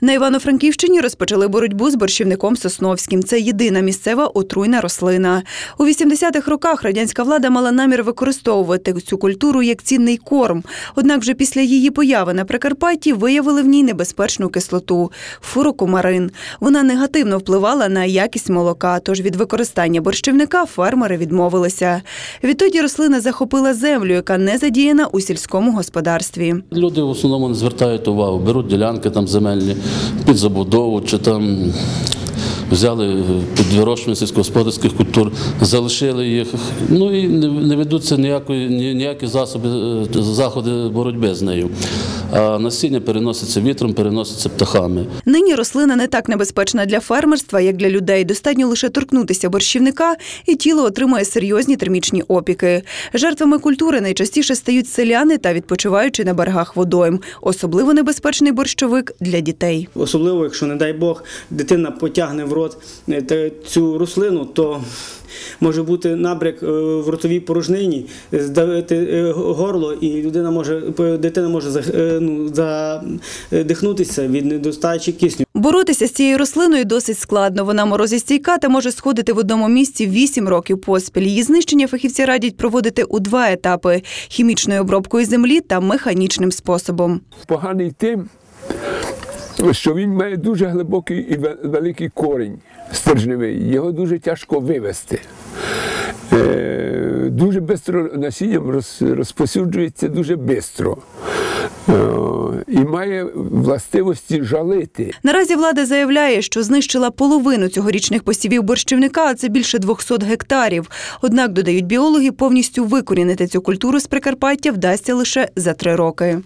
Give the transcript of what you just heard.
На Івано-Франківщині розпочали боротьбу з борщівником Сосновським. Це єдина місцева отруйна рослина. У 80-х роках радянська влада мала намір використовувати цю культуру як цінний корм. Однак вже після її появи на Прикарпатті виявили в ній небезпечну кислоту фурокумарин. Вона негативно впливала на якість молока, тож від використання борщівника фермери відмовилися. Відтоді рослина захопила землю, яка не задіяна у сільському господарстві. Люди в основному не звертають увагу, беруть ділянки там земельні під забудову чи там взяли під вирощування сільськогосподарських культур, залишили їх. Ну і не, не ведуться ніякої, ніякі засоби, е, заходи боротьби з нею. А насіння переноситься вітром, переноситься птахами. Нині рослина не так небезпечна для фермерства, як для людей. Достатньо лише торкнутися борщівника, і тіло отримує серйозні термічні опіки. Жертвами культури найчастіше стають селяни та відпочиваючи на берегах водойм. Особливо небезпечний борщовик для дітей. Особливо, якщо, не дай Бог, дитина потягне в рот е, цю рослину, то може бути набряк е, в ротовій порожнині, е, здавити горло, і людина може, дитина може ну, задихнутися від недостачі кисню. Боротися з цією рослиною досить складно. Вона морозостійка та може сходити в одному місці 8 років поспіль. Її знищення фахівці радять проводити у два етапи: хімічною обробкою землі та механічним способом. поганий тим, що він має дуже глибокий і ве- великий корінь стержневий. Його дуже тяжко вивести. Е, Дуже швидко насінням роз- розпосюджується дуже швидко. І має властивості жалити. Наразі влада заявляє, що знищила половину цьогорічних посівів борщівника, а це більше 200 гектарів. Однак, додають біологи, повністю викорінити цю культуру з Прикарпаття вдасться лише за три роки.